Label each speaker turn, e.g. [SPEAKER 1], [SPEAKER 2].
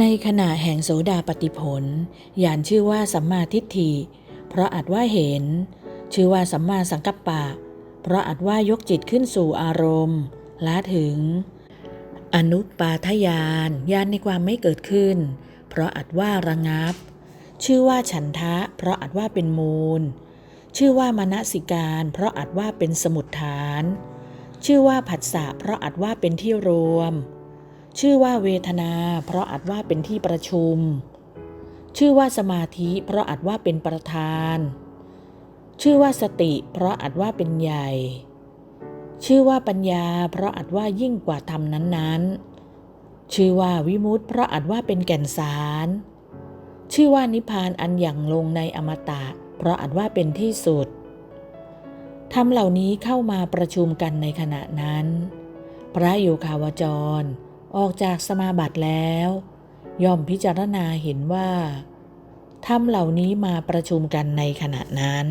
[SPEAKER 1] ในขณะแห่งโสดาปฏิผลยานชื่อว่าสัมมาทิฏฐิ เพราะอัดว่าเห็น ชื่อว่าสัมมาสังกัปปะ เพราะอัดว่ายกจิตขึ้นสู่อารมณ์ละถึง อนุปาทยานยานในความไม่เกิดขึ้น เพราะอัดว่าระงับ ชื่อว่าฉันทะ เพราะอัดว่าเป็นมูล ชื่อว่ามนสิการ เพราะอัดว่าเป็นสมุดฐาน ชื่อว่าผัสสะเพราะอัดว่าเป็นที่รวม ชื่อว่าเวทนา เพราะอัดว่าเป็นที่ประชุม ชื่อว่าสมาธิ เพราะอัดว่าเป็นประธาน ชื่อว่าสติ เพราะอัดว่าเป็นใหญ่ ชื่อว่าปัญญา เพราะอัดว่ายิ่งกว่าธรรมนั้นๆ ชื่อว่าวิมุตติเพราะอัดว่าเป็นแก่นสาร ชื่อว่านิพพานอันอย่างลงในอมตะ เพราะอัดว่าเป็นที่สุดธรรมเหล่านี้เข้ามาประชุมกันในขณะนั้น พระโยคาวจร ออกจากสมาบัติแล้ว ย่อมพิจารณาเห็นว่าธรรมเหล่านี้มาประชุมกันในขณะนั้น